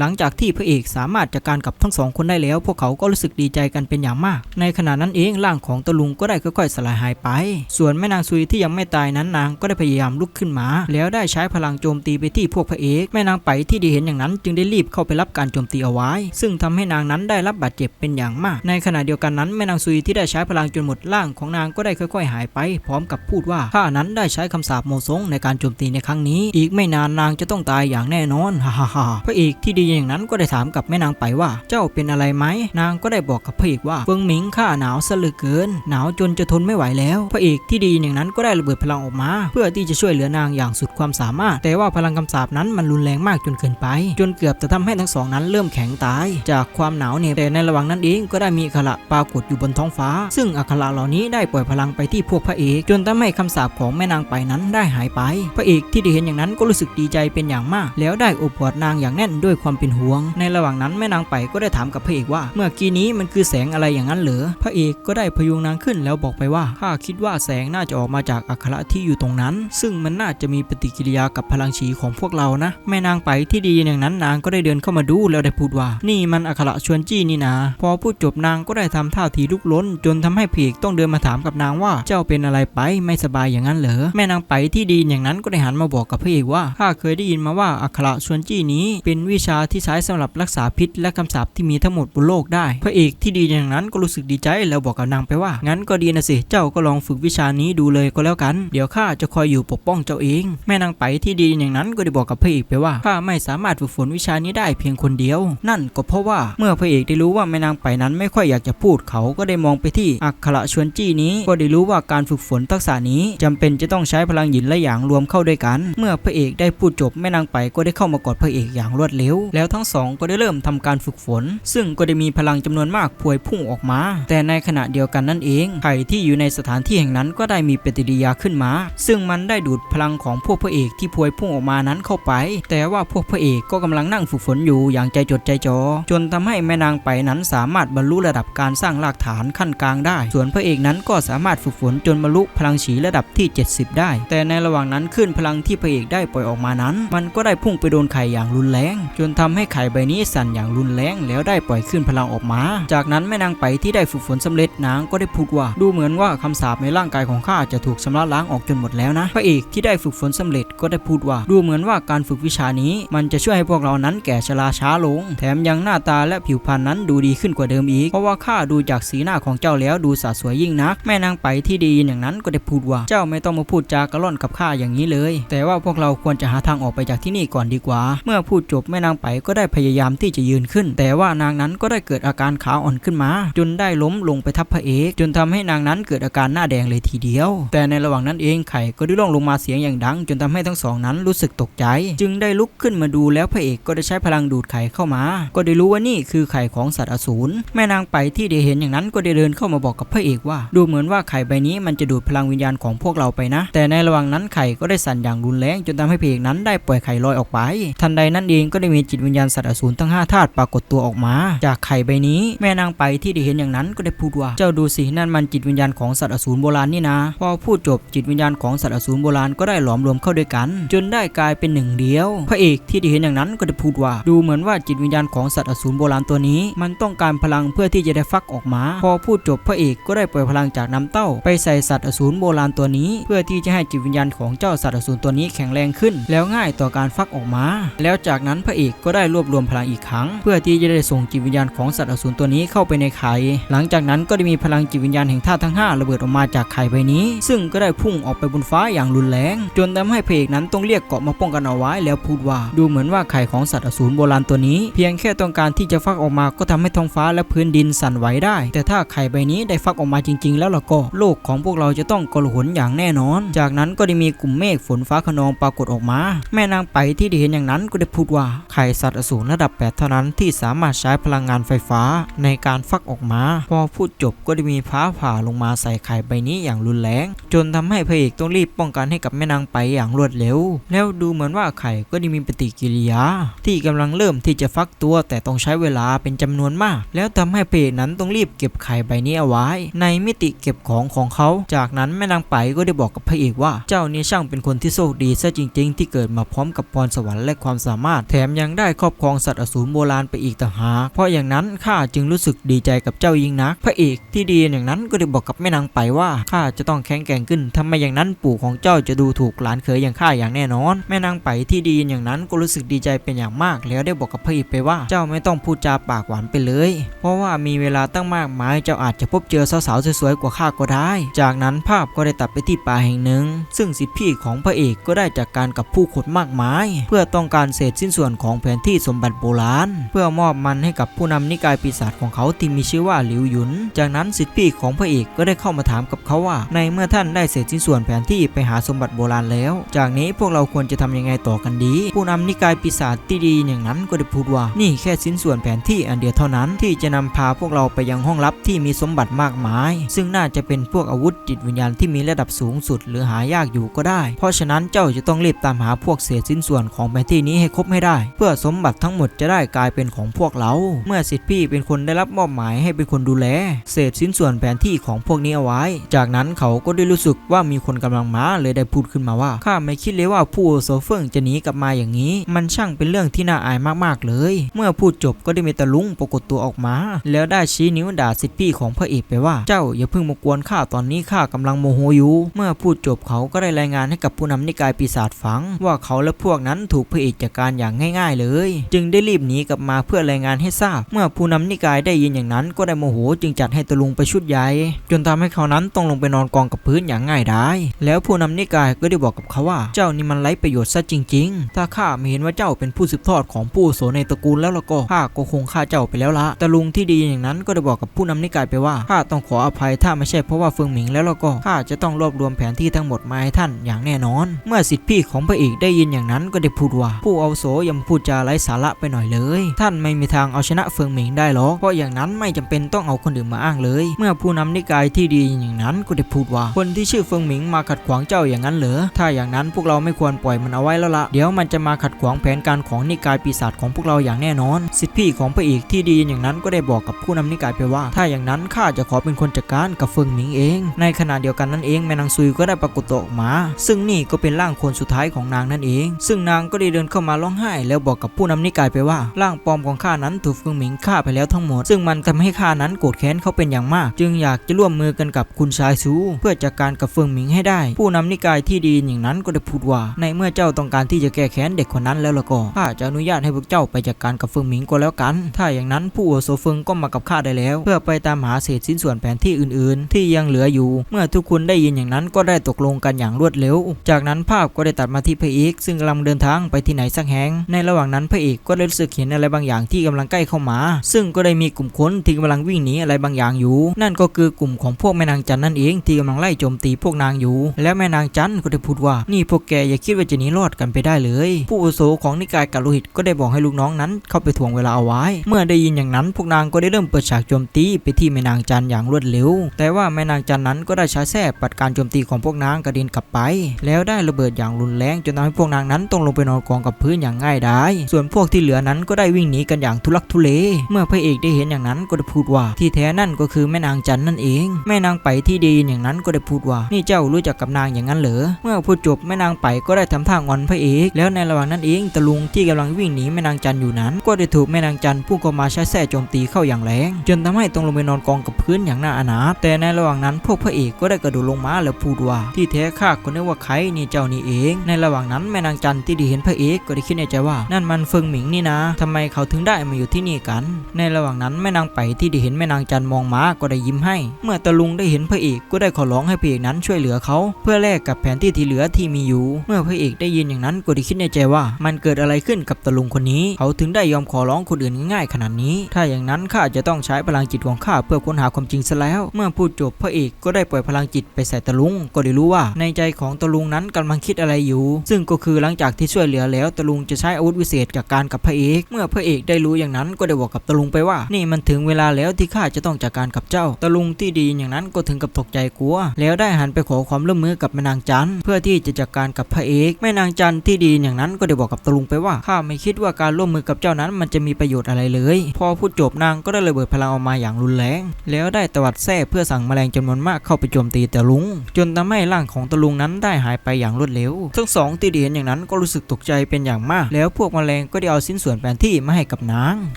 หลังจากที่พระเอกสามารถจัดการกับทั้งสองคนได้แล้ว พวกเขาก็รู้สึกดีใจกันเป็นอย่างมาก ในขณะนั้นเองร่างของตะลุงก็ได้ค่อยๆสลายหายไป ส่วนแม่นางซุยที่ยังไม่ตายนั้นนางก็ได้พยายามลุกขึ้นมา แล้วได้ใช้พลังโจมตีไปที่พวกพระเอกแม่นางไปที่ได้เห็นอย่างนั้น จึงได้รีบเข้าไปรับการโจมตีเอาไว้ ซึ่งทำให้นางนั้นได้รับบาดเจ็บเป็นอย่างมาก ในขณะเดียวกันนั้นแม่นางซุยที่ได้ใช้พลังจนหมดร่างของนางก็ได้ค่อย ๆ หายไป พร้อมกับพูดว่าข้านั้นได้ใช้คำสาปโมซงในการโจมตีในครั้งนี้ อีกไม่นานนางจะต้องตายอย่างแน่นอนฮ่าฮ่าพระเอกที่ดีอย่างนั้นก็ได้ถามกับแม่นางไปว่า เจ้าเป็นอะไรไหมนางก็ได้บอกกับพระเอกว่าเฟิงหมิงข้าหนาวซะเหลือเกิน หนาวจนจะทนไม่ไหวแล้ว พระเอกที่ดีอย่างนั้นก็ได้ระเบิดพลังออกมา เพื่อที่จะช่วยเหลือนางอย่างสุดความสามารถ แต่ว่าพลังคำสาปนั้นมันรุนแรงมากจนเกินไป จนเกือบจะทำให้ทั้งสองนั้นเริ่มแข็งตาย จากความหนาวเนี่ยแต่ในระหว่างนั้นเองก็ได้มีอักขระปรากฏอยู่บนท้องฟ้า ซึ่งอักขระเหล่านี้ได้ปล่อยพลังไปที่พวกพระเอก จนทำให้คำสาปของแม่นางไปนั้นได้หายไป พระเอกที่ได้เห็นอย่างนั้นก็รู้สึกดีใจเป็นอย่างมาก แล้วได้อบกอดนางอย่างแน่นด้วยความเป็นห่วง ในระหว่างนั้นแม่นางไปก็ได้ถามกับพระเอกว่า เมื่อกี้นี้มันคือแสงอะไรอย่างนั้นเหรอพระเอกก็ได้พยุงนางขึ้นแล้วบอกไปว่าข้าคิดว่าแสงน่าจะออกมาจากอักขระที่อยู่ตรงนั้น ซึ่งมันน่าจะมีปฏิกิริยากับพลังฉีของพวกเรานะ แม่นางไปที่ดีอย่างนั้นนางก็ได้เดินเข้ามาดูแล้วได้พูดว่า นี่มันอักขระชวนจี้นี่นะพอพูดจบนางก็ได้ทำท่าทีลุกล้น จนทำให้พระเอกต้องเดินมาถามกับนางว่าเจ้าเป็นอะไรไปไม่สบายอย่างนั้นเหรอแม่นางไปที่ดีอย่างนั้นก็ได้หันมาบอกกับพระเอกว่าข้าเคยได้ยินมาว่าอักขระชวนจี้นี้ เป็นวิชาที่ใช้สำหรับรักษาพิษ และคำสาปที่มีทั้งหมดบนโลกได้ พระเอกที่ดีอย่างนั้นก็รู้สึกดีใจแล้วบอกกับนางไปว่า งั้นก็ดีนะสิ เจ้าก็ลองฝึกวิชานี้ดูเลยก็แล้วกัน เดี๋ยวข้าจะคอยอยู่ปกป้องเจ้าเอง แม่นางไปที่ดีอย่างนั้นก็ได้บอกกับพระเอกไปว่า ข้าไม่สามารถฝึกฝนวิชานี้ได้เพียงคนเดียว นั่นก็เพราะว่าเมื่อพระเอกได้รู้ว่าแม่นางไปนั้นไม่ค่อยอยากจะพูดเขาก็ได้มองไปที่อักขระชวนจี้นี้ก็ได้รู้ว่าการฝึกฝนทักษะนี้จำเป็นจะต้องใช้พลังหยินและหยางรวมเข้าด้วยกัน เมื่อพระเอกได้พูดจบแม่นางไปก็ได้เข้ามากอดพระเอกอย่างรวดเร็วแล้วทั้งสองก็ได้เริ่มทำการฝึกฝน ซึ่งก็ได้มีพลังจำนวนมากพวยพุ่งออกมา แต่ในขณะเดียวกันนั่นเองไข่ที่อยู่ในสถานที่แห่งนั้นก็ได้มีปฏิกิริยาขึ้นมา ซึ่งมันได้ดูดพลังของพวกพระเอกที่พวยพุ่งออกมานั้นเข้าไป แต่ว่าพวกพระเอกก็กำลังนั่งฝึกฝนอยู่อย่างใจจดใจจ่อจนทำให้แม่นางไปนั้นสามารถบรรลุระดับการสร้างรากฐานขั้นกลางได้ ส่วนพระเอกนั้นก็สามารถฝึกฝนจนบรรลุพลังฉีระดับที่ 70 ได้ แต่ในระหว่างนั้นขึ้นพลังที่พระเอกได้ปล่อยออกมานั้น มันก็ได้พุ่งไปโดนไข่อย่างรุนแรง จนทำให้ไข่ใบนี้สั่นอย่างรุนแรงแล้วได้ปล่อยขึ้นพลังออกมา จากนั้นแม่นางไปที่ได้ฝึกฝนสำเร็จนางก็ได้พูดว่า ดูเหมือนว่าคำสาปในร่างกายของข้าจะถูกชำระล้างออกจนหมดแล้วนะพระเอกที่ได้ฝึกฝนสำเร็จก็ได้พูดว่า ดูเหมือนว่าการฝึกวิชานี้ มันจะช่วยให้พวกเรานั้นแก่ชราช้าลง แถมยังหน้าตาและผิวพรรณนั้นดูดีขึ้นกว่าเดิมอีก เพราะว่าข้าดูจากสีหน้าของเจ้าแล้วดูสะสวยยิ่งนัก แม่นางไปที่ดีอย่างนั้นก็ได้พูดว่าเจ้าไม่ต้องมาพูดจากระล่อนกับข้าอย่างนี้เลย แต่ว่าพวกเราควรจะหาทางออกไปจากที่นี่ก่อนดีกว่า เมื่อพูดจบแม่นางไปก็ได้พยายามที่จะยืนขึ้น แต่ว่านางนั้นก็ได้เกิดอาการขาอ่อนขึ้นมา จนได้ล้มลงไปทับพระเอก จนทำให้นางนั้นเกิดอาการหน้าแดงเลยทีเดียว แต่ในระหว่างนั้นเองไข่ก็ได้ร่วงลงมาเสียงอย่างดัง จนทำให้ทั้งสองนั้นรู้สึกตกใจ จึงได้ลุกขึ้นมาดูแล้วพระเอกก็ได้ใช้พลังดูดไข่เข้ามา ก็ได้รู้ว่านี่คือไข่ของสัตว์อสูรแม่นางไปที่ได้เห็นอย่างนั้นก็ได้เดินเข้ามาบอกกับพระเอกว่า ดูเหมือนว่าไข่ใบนี้มันจะดูดพลังวิญญาณของพวกเราไปนะ แต่ในระหว่างนั้นไข่ก็ได้สั่นอย่างรุนแรง จนทำให้พระเอกนั้นได้ปล่อยไข่ลอยออกไป ทันใดนั้นเองก็ได้มีจิตวิญญาณสัตว์อสูรทั้งห้าธาตุปรากฏตัวออกมา จากไข่ใบนี้แม่นางไปที่ได้เห็นอย่างนั้นก็ได้พูดว่า เจ้าดูสินั่นมันจิตวิญญาณของสัตว์อสูรโบราณนี่นะ พอพูดจบจิตวิญญาณของสัตว์อสูรโบราณก็ได้หลอมรวมเข้าด้วยกัน จนได้กลายเป็นหนึ่งเดียว พระเอกที่ได้เห็นอย่างนั้นก็ได้พูดว่า ดูเหมือนว่าจิตวิญญาณของสัตว์อสูรโบราณตัวนี้ มันต้องการพลังเพื่อที่จะได้ฟักออกมา พอพูดจบพระเอกก็ได้ปล่อยพลังจากน้ำเต้า ไปใส่สัตว์อสูรโบราณตัวนี้ เพื่อที่จะให้จิตวิญญาณของเจ้าสัตว์อสูรตัวนี้แข็งแรงขึ้น แล้วง่ายต่อการฟักออกมา แล้วจากนั้นพระเอกก็ได้รวบรวมพลังอีกครั้ง เพื่อที่จะได้ส่งจิตวิญญาณของสัตว์อสูรตัวนี้เข้าไปในไข่หลังจากนั้นก็ได้มีพลังจิตวิญญาณแห่งธาตุทั้งห้าระเบิดออกมาจากไข่ใบนี้ ซึ่งก็ได้พุ่งออกไปบนฟ้าอย่างรุนแรง จนทำให้พระเอกนั้นต้องเรียกเกาะมาป้องกันเอาไว้แล้วพูดว่า ดูเหมือนว่าไข่ของสัตว์อสูรโบราณตัวนี้ เพียงแค่ต้องการที่จะฟักออกมาก็ทำให้ท้องฟ้าและพื้นดินสั่นไหวได้ แต่ถ้าไข่ใบนี้ได้ฟักออกมาจริง ๆ แล้วล่ะก็โลกของพวกเราจะต้องกลหนอย่างแน่นอน จากนั้นก็ได้มีกลุ่มเมฆฝนฟ้าขนองปรากฏออกมา แม่นางไปที่ได้เห็นอย่างนั้นก็ได้พูดว่าไข่สัตว์อสูรระดับ 8 เท่านั้นที่สามารถใช้พลังงานไฟฟ้าในการฟักออกมา พอพูดจบก็ได้มีฟ้าผ่าลงมาใส่ไข่ใบนี้อย่างรุนแรง จนทำให้พระเอกต้องรีบป้องกันให้กับแม่นางไปอย่างรวดเร็ว แล้วดูเหมือนว่าไข่ก็ได้มีปฏิกิริยา ที่กำลังเริ่มที่จะฟักตัว แต่ต้องใช้เวลาเป็นจำนวนมาก แล้วทำให้พระเอกนั้นต้องรีบเก็บไข่ใบนี้เอาไว้ ในมิติเก็บของของเขา จากนั้นแม่นางไปก็ได้บอกกับพระเอกว่า เจ้านี่ช่างเป็นคนที่โชคดีซะจริง ๆ ที่เกิดมาพร้อมกับพรสวรรค์และความสามารถแถมยังได้ได้ครอบครองสัตว์อสูรโบราณไปอีกต่างหากเพราะอย่างนั้นข้าจึงรู้สึกดีใจกับเจ้ายิ่งนัก พระเอกที่ดีอย่างนั้นก็ได้บอกกับแม่นางไปว่าข้าจะต้องแข็งแกร่งขึ้นทำไมอย่างนั้นปู่ของเจ้าจะดูถูกหลานเขยอย่างข้าอย่างแน่นอน แม่นางไปที่ดีอย่างนั้นก็รู้สึกดีใจเป็นอย่างมาก แล้วได้บอกกับพระเอกไปว่าเจ้าไม่ต้องพูดจาปากหวานไปเลย เพราะว่ามีเวลาตั้งมากมายเจ้าอาจจะพบเจอสาวๆสวยๆกว่าข้าก็ได้ จากนั้นภาพก็ได้ตัดไปที่ป่าแห่งหนึ่ง ซึ่งสิทธิพี่ของพระเอกก็ได้จากการกับผู้คนมากมาย เพื่อต้องการเศษสิ้นส่วนของแผนนที่สมบัติโบราณ เพื่อมอบมันให้กับผู้นำนิกายปีศาจของเขาที่มีชื่อว่าหลิวหยุน จากนั้นสิทธิพี่ของพระเอกก็ได้เข้ามาถามกับเขาว่า ในเมื่อท่านได้เศษสิ้นส่วนแผนที่ไปหาสมบัติโบราณแล้ว จากนี้พวกเราควรจะทำยังไงต่อกันดี ผู้นำนิกายปีศาจที่ดีอย่างนั้นก็ได้พูดว่า นี่แค่สิ้นส่วนแผนที่อันเดียวเท่านั้นที่จะนำพาพวกเราไปยังห้องลับที่มีสมบัติมากมาย ซึ่งน่าจะเป็นพวกอาวุธจิตวิญญาณที่มีระดับสูงสุด หรือหายากอยู่ก็ได้ เพราะฉะนั้นเจ้าจะต้องรีบตามหาพวกเศษสิ้นส่วนของแผนที่นี้ให้ครบให้ได้ เพื่อสมบัติทั้งหมดจะได้กลายเป็นของพวกเรา เมื่อสิทธิพี่เป็นคนได้รับมอบหมายให้เป็นคนดูแล เศษสิ้นส่วนแผนที่ของพวกนี้เอาไว้ จากนั้นเขาก็ได้รู้สึกว่ามีคนกำลังมาเลยได้พูดขึ้นมาว่าข้าไม่คิดเลยว่าผู้โซเฟิงจะหนีกลับมาอย่างนี้ มันช่างเป็นเรื่องที่น่าอายมากๆเลย เมื่อพูดจบก็ได้มีตะลุงปรากฏตัวออกมา แล้วได้ชี้นิ้วด่าสิทธิพี่ของพระเอกไปว่า เจ้าอย่าเพิ่งมากวนข้าตอนนี้ข้ากำลังโมโหอยู่เมื่อพูดจบเขาก็ได้รายงานให้กับผู้นำนิกายปีศาจฟัง ว่าเขาและพวกนั้นถูกพระเอกจัดการอย่างง่าย ๆเลยจึงได้รีบหนีกลับมาเพื่อรายงานให้ทราบ เมื่อผู้นำนิกายได้ยินอย่างนั้นก็ได้โมโหจึงจัดให้ตะลุงไปชุดใหญ่จนทำให้เขานั้นต้องลงไปนอนกองกับพื้นอย่างง่ายดายแล้วผู้นำนิกายก็ได้บอกกับเขาว่า เจ้านี่มันไร้ประโยชน์ซะจริง ๆ ถ้าข้าไม่เห็นว่าเจ้าเป็นผู้สืบทอดของผู้อวุโสในตระกูลแล้วละก็ข้าก็คงฆ่าเจ้าไปแล้วละตะลุงที่ดีอย่างนั้นก็ได้บอกกับผู้นำนิกายไปว่าข้าต้องขออภัยถ้าไม่ใช่เพราะว่าเฟิงหมิงแล้วละก็ข้าจะต้องรวบรวมแผนที่ทั้งหมดมาให้ท่านอย่างแน่นอน เมื่อสิทธิพี่ของพระเอกได้ยินอย่างนั้นก็ได้พูดว่า ผู้อาโสยังพูดจาไร้สาระไปหน่อยเลย ท่านไม่มีทางเอาชนะเฟิงหมิงได้หรอกเพราะอย่างนั้นไม่จำเป็นต้องเอาคนอื่นมาอ้างเลย เมื่อผู้นำนิกายที่ดีอย่างนั้นก็ได้พูดว่า คนที่ชื่อเฟิงหมิงมาขัดขวางเจ้าอย่างนั้นเหรอถ้าอย่างนั้นพวกเราไม่ควรปล่อยมันเอาไว้แล้วละเดี๋ยวมันจะมาขัดขวางแผนการของนิกายปีศาจของพวกเราอย่างแน่นอน สิทธิพี่ของพระเอกที่ดีอย่างนั้นก็ได้บอกกับผู้นำนิกายไปว่า ถ้าอย่างนั้นข้าจะขอเป็นคนจัดการกับเฟิงหมิงเอง ในขณะเดียวกันนั้นเองแม่นางซุยก็ได้ปรากฏตัวออกมา ซึ่งนี่ก็เป็นร่างคนสุดท้ายของนางนั่นเอง ซึ่งนางก็ได้เดินเข้ามาร้องไห้แล้วบอกกับผู้นำนิกายไปว่าร่างปลอมของข้านั้นถูกเฟิงหมิงฆ่าไปแล้วทั้งหมด ซึ่งมันทำให้ข้านั้นโกรธแค้นเขาเป็นอย่างมาก จึงอยากจะร่วมมือกันกับคุณชายซูเพื่อจัดการกับเฟิงหมิงให้ได้ ผู้นำนิกายที่ดีอย่างนั้นก็ได้พูดว่า ในเมื่อเจ้าต้องการที่จะแก้แค้นเด็กคนนั้นแล้วละก็ข้าจะอนุญาตให้พวกเจ้าไปจัดการกับเฟิงหมิงก็แล้วกัน ถ้าอย่างนั้นผู้อาวุโสเฟิงก็มากับข้าได้แล้ว เพื่อไปตามหาเศษชิ้นส่วนแผนที่อื่นๆ ที่ยังเหลืออยู่ เมื่อทุกคนได้ยินอย่างนั้นก็ได้ตกลงกันอย่างรวดเร็ว จากนั้นภาพก็ได้ตัดมาที่พระเอกซึ่งกำลังเดินทางไปที่ไหนสักแห่งในระหว่างนั้นพระเอกก็ได้รู้สึกเห็นอะไรบางอย่างที่กำลังใกล้เข้ามา ซึ่งก็ได้มีกลุ่มคนที่กำลังวิ่งหนีอะไรบางอย่างอยู่ นั่นก็คือกลุ่มของพวกแม่นางจันนั่นเองที่กำลังไล่โจมตีพวกนางอยู่ แล้วแม่นางจันก็ได้พูดว่า นี่พวกแกอย่าคิดว่าจะหนีรอดกันไปได้เลย ผู้อุโสของนิกายกัลโลหิตก็ได้บอกให้ลูกน้องนั้น เข้าไปถ่วงเวลาเอาไว้ เมื่อได้ยินอย่างนั้น พวกนางก็ได้เริ่มเปิดฉากโจมตีไปที่แม่นางจันอย่างรวดเร็ว แต่ว่าแม่นางจันนั้นก็ได้ใช้แส้ปัดการโจมตีของพวกนางกระเด็นกลับไป แล้วได้ระเบิดอย่างรุนแรงจนทำให้พวกนางนั้นต้องลงไปนอนกองกับพื้นอย่างง่ายดายส่วนพวกที่เหลือนั้นก็ได้วิ่งหนีกันอย่างทุลักทุเล เมื่อพระเอกได้เห็นอย่างนั้นก็ได้พูดว่า ที่แท้นั่นก็คือแม่นางจันนั่นเอง แม่นางไปที่ดีอย่างนั้นก็ได้พูดว่า นี่เจ้ารู้จักกับนางอย่างนั้นเหรอ เมื่อพูดจบแม่นางไปก็ได้ทำท่างอนพระเอก แล้วในระหว่างนั้นเองตะลุงที่กำลังวิ่งหนีแม่นางจันอยู่นั้น ก็ได้ถูกแม่นางจันพุ่งเข้ามาใช้แส้โจมตีเข้าอย่างแรง จนทำให้ต้องลงไปนอนกองกับพื้นอย่างน่าอนาถแต่ในระหว่างนั้นพวกพระเอกก็ได้กระโดดลงมาแล้วพูดว่า ที่แท้ข้าก็นึกว่าใครนี่เจ้านี่เอง ในระหว่างนั้นแม่นางจันที่ได้เห็นพระเอกก็ได้คิดในใจว่านั่นมันเฟิงหมิงนี่นะทำไมเขาถึงได้มาอยู่ที่นี่กัน ในระหว่างนั้นแม่นางไปที่ได้เห็นแม่นางจันมองมาก็ได้ยิ้มให้ เมื่อตะลุงได้เห็นพระเอกก็ได้ขอร้องให้พระเอกนั้นช่วยเหลือเขา เพื่อแลกกับแผนที่ที่เหลือที่มีอยู่ เมื่อพระเอกได้ยินอย่างนั้นก็ได้คิดในใจว่า มันเกิดอะไรขึ้นกับตะลุงคนนี้ เขาถึงได้ยอมขอร้องคนอื่นง่ายๆขนาดนี้ ถ้าอย่างนั้นข้าจะต้องใช้พลังจิตของข้าเพื่อค้นหาความจริงซะแล้ว เมื่อพูดจบพระเอกก็ได้ปล่อยพลังจิตไปใส่ตะลุงก็ได้รู้ว่าในใจของตะลุงนั้นกำลังคิดอะไรอยู่ ซึ่งก็คือหลังจากที่ช่วยเหลือแล้วตะลุงจะใช้อาวุธวิเศษจากการกับพระเอก เมื่อพระเอกได้รู้อย่างนั้นก็ได้บอกกับตะลุงไปว่า นี่มันถึงเวลาแล้วที่ข้าจะต้องจัดการกับเจ้า ตะลุงที่ดีอย่างนั้นก็ถึงกับตกใจกลัว แล้วได้หันไปขอความร่วมมือกับแม่นางจันเพื่อที่จะจัดการกับพระเอกแม่นางจันที่ดีอย่างนั้นก็ได้บอกกับตะลุงไปว่าข้าไม่คิดว่าการร่วมมือกับเจ้านั้นมันจะมีประโยชน์อะไรเลย พอพูดจบนางก็ได้ระเบิดพลังออกมาอย่างรุนแรง แล้วได้ตวัดแส้เพื่อสั่งแมลงจำนวนมากเข้าไปโจมตีตะลุง จนทำให้ร่างของตะลุงนั้นได้หายไปอย่างรวดเร็ว ทั้งสองที่ดีเห็นอย่างนั้นก็รู้สึกตกใจเป็นอย่างมาก แล้วพวกแมลลงก็ได้เอาสิ้นส่วนแผนที่มาให้กับนาง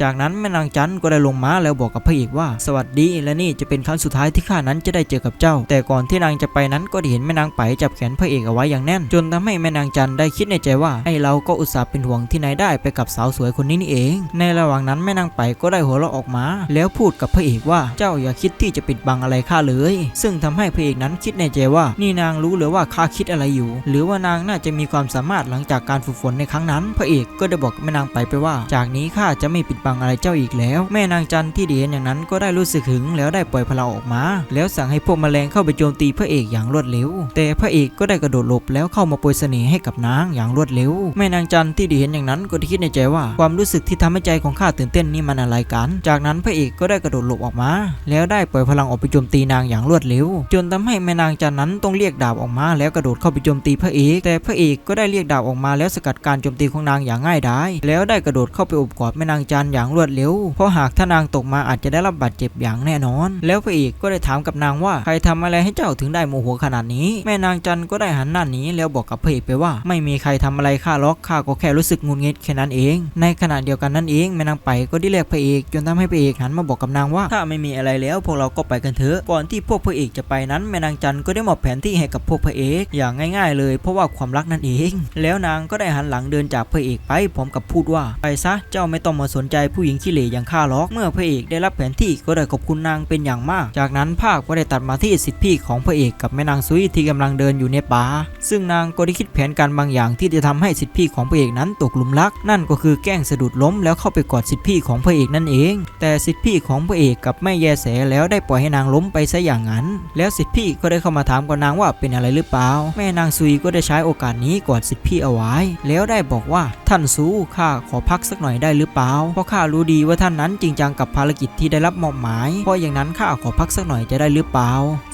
จากนั้นแม่นางจันก็ได้ลงมาแล้วบอกกับพระเอกว่า สวัสดีและนี่จะเป็นครั้งสุดท้ายที่ข้านั้นจะได้เจอกับเจ้า แต่ก่อนที่นางจะไปนั้นก็ได้เห็นแม่นางไปจับแขนพระเอกเอาไว้อย่างแน่น จนทำให้แม่นางจันได้คิดในใจว่าไอเราก็อุตส่าห์เป็นห่วงที่นายได้ไปกับสาวสวยคนนี้นี่เอง ในระหว่างนั้นแม่นางไปก็ได้หัวเราะออกมา แล้วพูดกับพระเอกว่าเจ้าอย่าคิดที่จะปิดบังอะไรข้าเลย ซึ่งทำให้พระเอกนั้นคิดในใจว่า นี่นางรู้หรือว่าข้าคิดอะไรอยู่ หรือว่านางน่าจะมีความสามารถหลังจากการฝึกฝนในครั้งนั้น พระเอกก็ได้บอกแม่นางไปไปว่า จากนี้ข้าจะไม่ปิดบังอะไรเจ้าอีกแล้ว แม่นางจันที่ดีเห็นอย่างนั้นก็ได้รู้สึกหึงแล้วได้ปล่อยพลังออกมา แล้วสั่งให้พวกแมลงเข้าไปโจมตีพระเอกอย่างรวดเร็ว แต่พระเอกก็ได้กระโดดหลบแล้วเข้ามาโปรยเสน่ห์ให้กับนางอย่างรวดเร็ว แม่นางจันที่ดีเห็นอย่างนั้นก็ได้คิดในใจว่า ความรู้สึกที่ทำให้ใจของข้าตื่นเต้นนี่มันอะไรกัน จากนั้นพระเอกก็ได้กระโดดหลบออกมา แล้วได้ปล่อยพลังออกไปโจมตีนางอย่างรวดเร็ว จนทำให้แม่นางจันนั้นต้องเรียกดาบออกมา แล้วกระโดดเข้าไปโจมตีพระเอก แต่พระเอกก็ได้เรียกดาบออกมาแล้วสกัดการโจมตีของนางอย่างง่ายดายแล้วได้กระโดดเข้าไปอบกอดแม่นางจันอย่างรวดเร็ว เพราะหากถ้านางตกมาอาจจะได้รับบาดเจ็บอย่างแน่นอน แล้วพระเอกก็ได้ถามกับนางว่าใครทำอะไรให้เจ้าถึงได้โมโหขนาดนี้ แม่นางจันก็ได้หันหน้าหนีแล้วบอกกับพระเอกไปว่า ไม่มีใครทำอะไรข้าล็อกข้าก็แค่รู้สึกงุนงิดแค่นั้นเอง ในขณะเดียวกันนั่นเองแม่นางไปก็ได้เรียกพระเอกจนทำให้พระเอกหันมาบอกกับนางว่า ถ้าไม่มีอะไรแล้วพวกเราก็ไปกันเถอะก่อนที่พวกพระเอกจะไปนั้นแม่นางจันก็ได้มอบแผนที่ให้กับพวกพระเอกอย่างง่าย ๆ เลย เพราะว่าความรักนั่นเอง แล้วนางก็ได้หันหลังเดินจากพระเอกไปพร้อมกับพูดว่า ไปซะเจ้าไม่ต้องมาสนใจผู้หญิงขี้เหร่อย่างข้าหรอก เมื่อพระเอกได้รับแผนที่ก็ได้ขอบคุณนางเป็นอย่างมาก จากนั้นภาพก็ได้ตัดมาที่สิทธิพี่ของพระเอกกับแม่นางซุยที่กำลังเดินอยู่ในป่า ซึ่งนางก็ได้คิดแผนการบางอย่างที่จะทำให้สิทธิพี่ของพระเอกนั้นตกหลุมรัก นั่นก็คือแกล้งสะดุดล้มแล้วเข้าไปกอดสิทธิพี่ของพระเอกนั่นเอง แต่สิทธิพี่ของพระเอกกับไม่แยแสแล้วได้ปล่อยให้นางล้มไปซะอย่างนั้น แล้วสิทธิพี่ก็ได้เข้ามาถามกับนางว่าเป็นอะไรหรือเปล่า แม่นางซุยก็ได้ใช้โอกาสนี้กอดสิทธิพี่เอาไว้ แล้วได้บอกว่าท่านซูข้าขอพักสักหน่อยได้หรือเปล่า เพราะข้ารู้ดีว่าท่านนั้นจริงจังกับภารกิจที่ได้รับมอบหมาย เพราะอย่างนั้นข้าขอพักสักหน่อยจะได้หรือเปล่า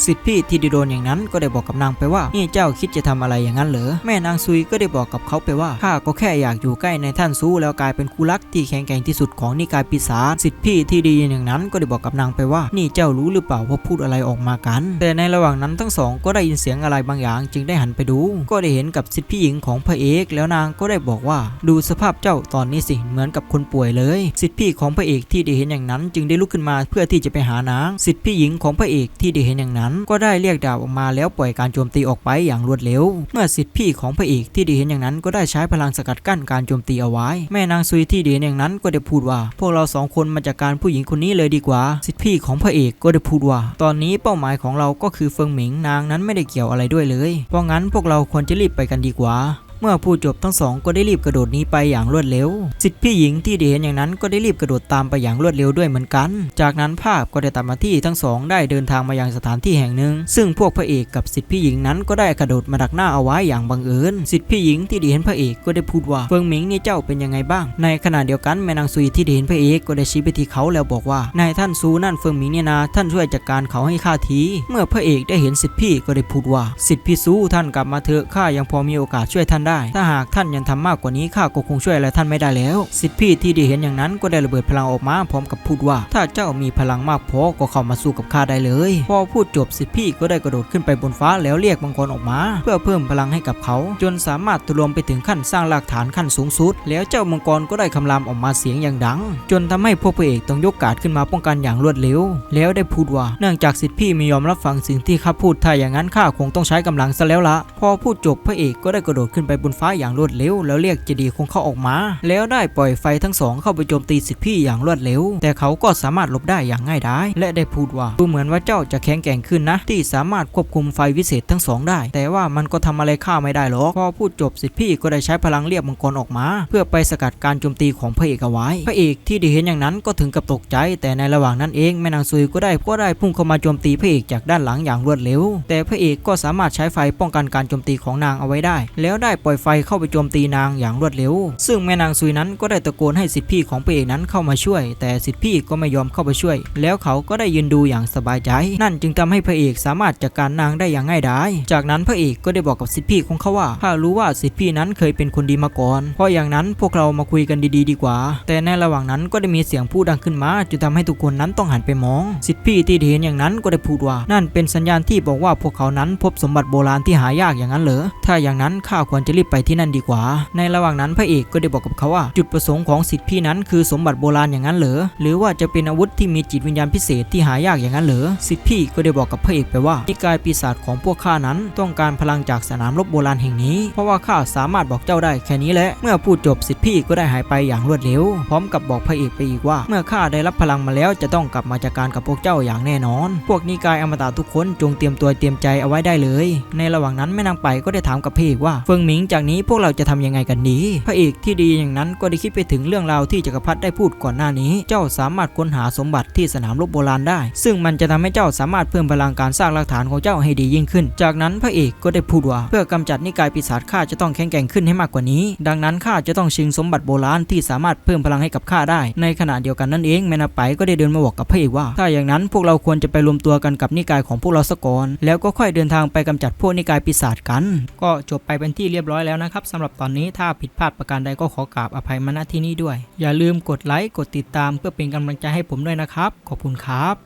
สิทธิพี่ที่ด้โดนอย่างนั้นก็ได้บอกกับนางไปว่านี่เจ้าคิดจะทำอะไรอย่างนั้นเหรอ แม่นางซุยก็ได้บอกกับเขาไปว่าข้าก็แค่อยากอยู่ใกล้ในท่านซูแล้วกลายเป็นคู่รักที่แข็งแกร่งที่สุดของนิกายปีศาจสิทธิพี่ที่ดีอย่างนั้นก็ได้บอกกับนางไปว่า นี่เจ้ารู้หรือเปล่าว่าพูดอะไรออกมากัน แต่ในระหว่างนั้นทั้งสองก็ได้ยินเสียงอะไรบางอย่าง จึงได้หันไปดู ก็ได้เห็นกับสิทธิพี่หญิงของพระเอก แล้วนางก็ได้บอกว่าดูสภาพเจ้าตอนนี้สิเหมือนกับคนป่วยเลย สิทธิพี่ของพระเอกที่ได้เห็นอย่างนั้น จึงได้ลุกขึ้นมาเพื่อที่จะไปหานาง สิทธิพี่หญิงของพระเอกที่ได้เห็นอย่างนั้น ก็ได้เรียกดาบออกมาแล้วปล่อยการโจมตีออกไปอย่างรวดเร็ว เมื่อสิทธิพี่ของพระเอกที่ได้เห็นอย่างนั้น ก็ได้ใช้พลังสกัดกั้นการโจมตีเอาไว้ แม่นางซุยที่ได้เห็นอย่างนั้นก็ได้พูดว่า พวกเราสองคนมาจากการผู้หญิงคนนี้เลยดีกว่า สิทธิพี่ของพระเอกก็ได้พูดว่า ตอนนี้เป้าหมายของเราก็คือเฟิงหมิงนางนั้นไม่ได้เกี่ยวอะไรด้วยเลย เพราะงั้นพวกเราควรจะรีบไปกันดีกว่า เมื่อพูดจบทั้งสองก็ได้รีบกระโดดหนีไปอย่างรวดเร็วสิทธิพี่หญิงที่ได้เห็นอย่างนั้นก็ได้รีบกระโดดตามไปอย่างรวดเร็วด้วยเหมือนกัน จากนั้นภาพก็ได้ตัดมาที่ทั้งสองได้เดินทางมายังสถานที่แห่งหนึ่ง ซึ่งพวกพระเอกกับสิทธิพี่หญิงนั้นก็ได้กระโดดมาดักหน้าเอาไว้อย่างบังเอิญสิทธิพี่หญิงที่ได้เห็นพระเอกก็ได้พูดว่าเฟิงหมิงนี่เจ้าเป็นยังไงบ้าง ในขณะเดียวกันแม่นางซุยที่ได้เห็นพระเอกก็ได้ชี้ไปที่เขาแล้วบอกว่านายท่านซูนั่นเฟิงหมิงเนี่ยนะท่านช่วยจัดการเขาให้ข้าที เมื่อพระเอกได้เห็นสิทธิพี่ก็ได้พูดว่าสิทธิพี่ซูท่านกลับมาเถอะข้ายังพอมีโอกาสช่วยท่านได้ถ้าหากท่านยังทำมากกว่านี้ข้าก็คงช่วยอะไรท่านไม่ได้แล้ว สิทธิพี่ที่ได้เห็นอย่างนั้นก็ได้ระเบิดพลังออกมาพร้อมกับพูดว่า ถ้าเจ้ามีพลังมากพอก็เข้ามาสู้กับข้าได้เลย พอพูดจบสิทธิพี่ก็ได้กระโดดขึ้นไปบนฟ้าแล้วเรียกมังกรออกมา เพื่อเพิ่มพลังให้กับเขา จนสามารถทะลวงไปถึงขั้นสร้างรากฐานขั้นสูงสุด แล้วเจ้ามังกรก็ได้คำรามออกมาเสียงอย่างดัง จนทำให้พวกพระเอกต้องยกการดขึ้นมาป้องกันอย่างรวดเร็ว แล้วได้พูดว่าเนื่องจากสิทธิพี่ไม่ยอมรับฟังสิ่งที่ข้าพูดถ้าอย่างนั้นข้าคงต้องใช้กำลังซะแล้วละพอพูดจบพระเอกก็ได้กระโดดขึ้นไปบนฟ้าอย่างรวดเร็ว แล้วเรียกเจดีย์คงเข้าออกมา แล้วได้ปล่อยไฟทั้งสองเข้าไปโจมตีสิทธิพี่อย่างรวดเร็ว แต่เขาก็สามารถหลบได้อย่างง่ายดายและได้พูดว่าดูเหมือนว่าเจ้าจะแข็งแกร่งขึ้นนะ ที่สามารถควบคุมไฟวิเศษทั้งสองได้ แต่ว่ามันก็ทำอะไรข้าไม่ได้หรอกพอพูดจบสิทธิพี่ก็ได้ใช้พลังเรียกมังกรออกมา เพื่อไปสกัดการโจมตีของพระเอกเอาไว้ พระเอกที่ได้เห็นอย่างนั้นก็ถึงกับตกใจ แต่ในระหว่างนั้นเองแม่นางซุยก็ได้ก็ได้พุ่งเข้ามาโจมตีพระเอกจากด้านหลังอย่างรวดเร็ว แต่พระเอกก็สามารถใช้ไฟป้องกันการโจมตีของนางเอาไว้ได้ แล้วได้ปล่อยไฟเข้าไปโจมตีนางอย่างรวดเร็ว ซึ่งแม่นางซุยนั้นก็ได้ตะโกนให้สิทธิพี่ของพระเอกนั้นเข้ามาช่วย แต่สิทธิพี่ก็ไม่ยอมเข้าไปช่วย แล้วเขาก็ได้ยืนดูอย่างสบายใจ นั่นจึงทำให้พระเอกสามารถจัดการนางได้อย่างง่ายดาย จากนั้นพระเอกก็ได้บอกกับสิทธิพี่ของเขาว่าข้ารู้ว่าสิทธิพี่นั้นเคยเป็นคนดีมาก่อน เพราะอย่างนั้นพวกเรามาคุยกันดีๆ ดีกว่า แต่ในระหว่างนั้นก็ได้มีเสียงพูดดังขึ้นมาจนทำให้ทุกคนนั้นต้องหันไปมอง สิทธิพี่ที่เห็นอย่างนั้นก็ได้พูดว่า นั่นเป็นสัญญาณที่บอกว่าพวกเขานั้นพบสมบัติโบราณที่หายากอย่างนั้นเหรอถ้าอย่างนั้นข้าควรจะจะรีบไปที่นั่นดีกว่า ในระหว่างนั้นพระเอกก็ได้บอกกับเขาว่า จุดประสงค์ของสิทธิพี่นั้นคือสมบัติโบราณอย่างนั้นเหรอหรือว่าจะเป็นอาวุธที่มีจิตวิญญาณพิเศษที่หายากอย่างนั้นเหรอสิทธิพี่ก็ได้บอกกับพระเอกไปว่านิกายปีศาจของพวกข้านั้นต้องการพลังจากสนามรบโบราณแห่งนี้ เพราะว่าข้าสามารถบอกเจ้าได้แค่นี้แหละเมื่อพูดจบสิทธิพี่ก็ได้หายไปอย่างรวดเร็ว พร้อมกับบอกพระเอกไปอีกว่า เมื่อข้าได้รับพลังมาแล้วจะต้องกลับมาจัดการกับพวกเจ้าอย่างแน่นอน พวกนิกายอมตะทุกคนจงเตรียมตัวเตรียมใจเอาไว้ได้เลย ในระหว่างนั้นแม่นางไปก็ได้ถามกับพระเอกว่าเฟิงหมิงจากนี้พวกเราจะทำยังไงกันดี พระเอกที่ดีอย่างนั้นก็ได้คิดไปถึงเรื่องราวที่จักรพรรดิได้พูดก่อนหน้านี้ เจ้าสามารถค้นหาสมบัติที่สนามรบโบราณได้ ซึ่งมันจะทำให้เจ้าสามารถเพิ่มพลังการสร้างหลักฐานของเจ้าให้ดียิ่งขึ้น จากนั้นพระเอกก็ได้พูดว่าเพื่อกำจัดนิกายปีศาจข้าจะต้องแข็งแกร่งขึ้นให้มากกว่านี้ ดังนั้นข้าจะต้องชิงสมบัติโบราณที่สามารถเพิ่มพลังให้กับข้าได้ ในขณะเดียวกันนั่นเองแมนาไปก็ได้เดินมาบอกกับพระเอกว่า ถ้าอย่างนั้นพวกเราควรจะไปรวมตัวกันกับนิกายของพวกเราสกก่อนแล้วก็ค่อยเดินทางไปกำจัดพวกนิกายปีศาจกัน ก็จบไปเป็นที่เรียบร้อยแล้วนะครับสำหรับตอนนี้ถ้าผิดพลาดประการใดก็ขอกราบอภัยมาณที่นี้ด้วย อย่าลืมกดไลค์กดติดตามเพื่อเป็นกำลังใจให้ผมด้วยนะครับ ขอบคุณครับ